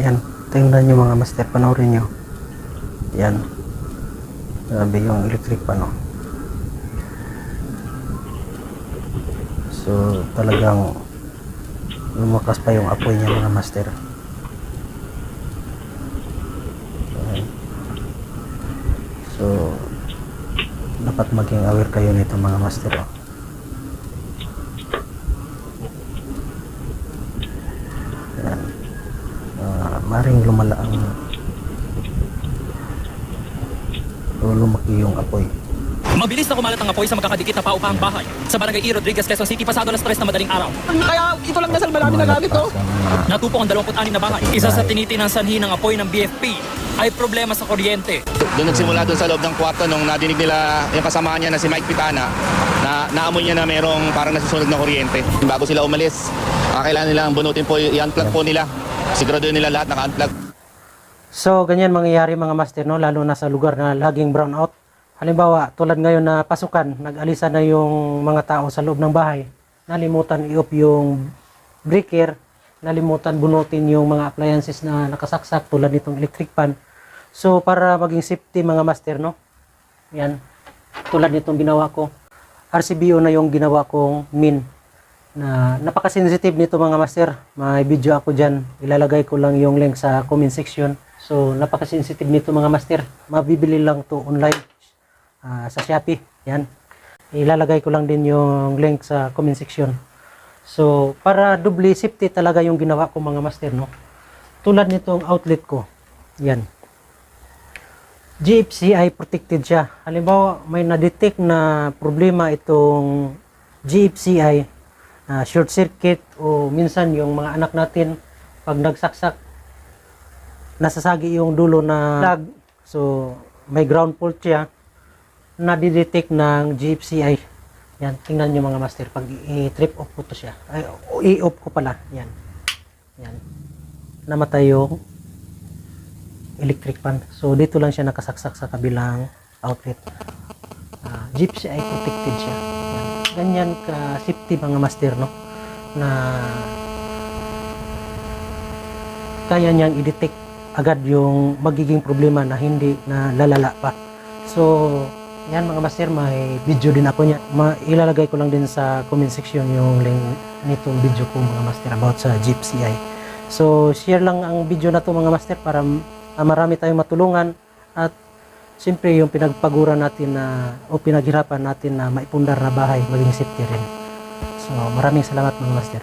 Yan. Tingnan nyo mga master. Panoorin nyo. Yan. Grabe yung electric pan, no? So, talagang lumakas pa yung apoy niya mga master. So, dapat maging aware kayo nito mga master. Oh. Maring lumala ang o lumaki yung apoy. Mabilis na kumalat ang apoy sa magkakadikit na paupahang bahay sa Barangay E. Rodriguez, Quezon City, pasado alas 3 na madaling araw. Kaya ito lang nasalba namin na gamit sa mga- Natupok ang 26 na bahay. Isa sa tinitinang sanhi ng apoy ng BFP ay problema sa kuryente. Doon nagsimula doon sa loob ng kwarto nung nadinig nila yung kasama niya na si Mike Pitana na naamoy niya na merong parang nasusunog na kuryente. Bago sila umalis, ah, kailangan nilang bunutin po, i-unplug po nila. Siguraduhin nila lahat naka-unplug. So, ganyan mangyayari mga master, no? lalo na sa lugar na laging brown out. Halimbawa, tulad ngayon na pasukan, nag-alisa na yung mga tao sa loob ng bahay. Nalimutan i-off yung breaker, nalimutan bunutin yung mga appliances na nakasaksak tulad nitong electric pan. So, para maging safety mga master, no? Yan. Tulad nitong ginawa ko. RCBO na yung ginawa kong min na napaka-sensitive nito mga master. May video ako dyan. Ilalagay ko lang yung link sa comment section. So, napaka-sensitive nito mga master. Mabibili lang to online ah, sa Shopee. Yan. Ilalagay ko lang din yung link sa comment section. So, para doubly safety talaga yung ginawa ko mga master, no? Tulad nitong outlet ko. Yan. GFCI protected siya. Halimbawa, may na-detect na problema itong GFCI, ah, short circuit o minsan yung mga anak natin pag nagsaksak nasasagi yung dulo na plug. So, may ground fault siya na-detect ng GFCI. Yan, tingnan nyo mga master. Pag i-trip off ko to siya. Ay, i-off ko pala. Yan. Yan. Namatay yung electric fan. So, dito lang siya nakasaksak sa kabilang outlet. Ah, GFCI protected siya. Yan. Ganyan ka safety mga master, no? Na kaya niyang i-detect agad yung magiging problema na hindi na lalala pa. So, yan mga master, may video din ako niya. Ma ilalagay ko lang din sa comment section yung link nitong video ko mga master about sa GPCI. So, share lang ang video na to mga master para ah, marami tayong matulungan at siyempre yung pinagpagura natin na o pinaghirapan natin na maipundar na bahay maging safety rin. So, maraming salamat mga master.